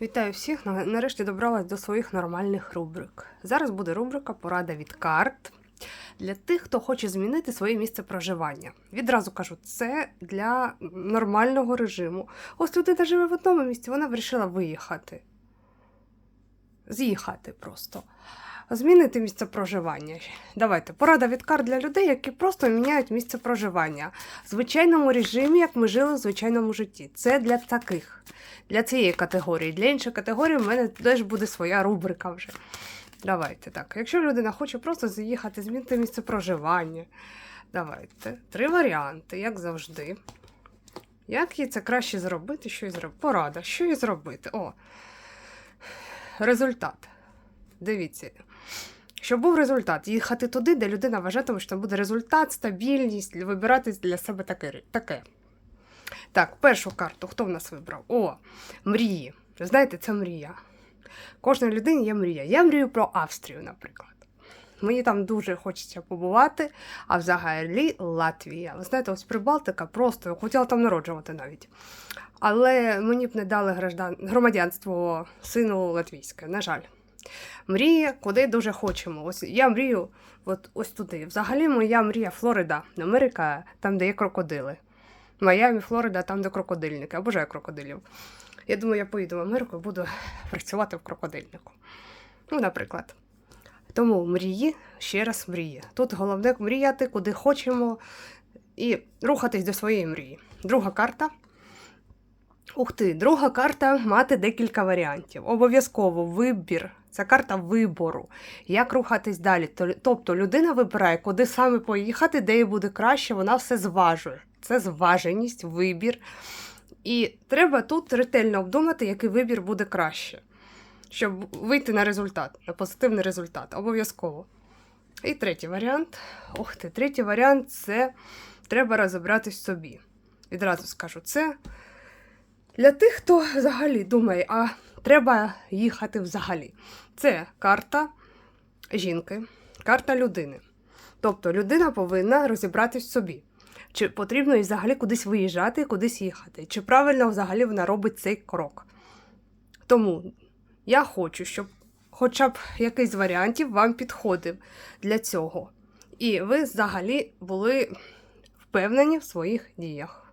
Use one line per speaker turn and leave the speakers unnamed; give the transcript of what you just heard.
Вітаю всіх! На- Нарешті добралась до своїх нормальних рубрик. Зараз буде рубрика Порада від карт для тих, хто хоче змінити своє місце проживання. Відразу кажу, це для нормального режиму. Ось людина живе в одному місці, вона вирішила виїхати. З'їхати просто. Змінити місце проживання. Давайте, порада від карт для людей, які просто міняють місце проживання в звичайному режимі, як ми жили в звичайному житті. Це для таких, для цієї категорії. Для іншої категорії в мене теж буде своя рубрика вже. Давайте так. Якщо людина хоче просто заїхати, змінити місце проживання. Давайте. Три варіанти, як завжди. Як їй це краще зробити? Що їй зробити? Порада, що їй зробити? О. Результат. Дивіться. Щоб був результат, їхати туди, де людина вважатиме, що там буде результат, стабільність, вибирати для себе таке. таке. Так, першу карту хто в нас вибрав? О, мрії. Знаєте, це мрія. Кожної людини є мрія. Я мрію про Австрію, наприклад. Мені там дуже хочеться побувати, а взагалі Латвія. Ви знаєте, ось Прибалтика просто хотіла там народжувати навіть. Але мені б не дали громадянство сину латвійське, на жаль. Мрія, куди дуже хочемо. Ось я мрію от, ось туди. Взагалі, моя мрія Флорида, Америка, там, де є крокодили. Майамі, Флорида, там, де крокодильники. Я бажаю крокодилів. Я думаю, я поїду в Америку і буду працювати в крокодильнику. Ну, наприклад. Тому мрії, ще раз мрії. Тут головне мріяти, куди хочемо, і рухатись до своєї мрії. Друга карта. Ух ти, друга карта мати декілька варіантів. Обов'язково вибір. Це карта вибору. Як рухатись далі? Тобто людина вибирає, куди саме поїхати, де їй буде краще, вона все зважує. Це зваженість, вибір. І треба тут ретельно обдумати, який вибір буде краще, щоб вийти на результат, на позитивний результат. Обов'язково. І третій варіант. Ох ти, третій варіант це треба розібратись собі. Відразу скажу, це для тих, хто взагалі думає, а треба їхати взагалі. Це карта жінки, карта людини. Тобто людина повинна розібратись в собі. Чи потрібно їй взагалі кудись виїжджати, кудись їхати? Чи правильно взагалі вона робить цей крок? Тому я хочу, щоб хоча б якийсь з варіантів вам підходив для цього. І ви взагалі були впевнені в своїх діях.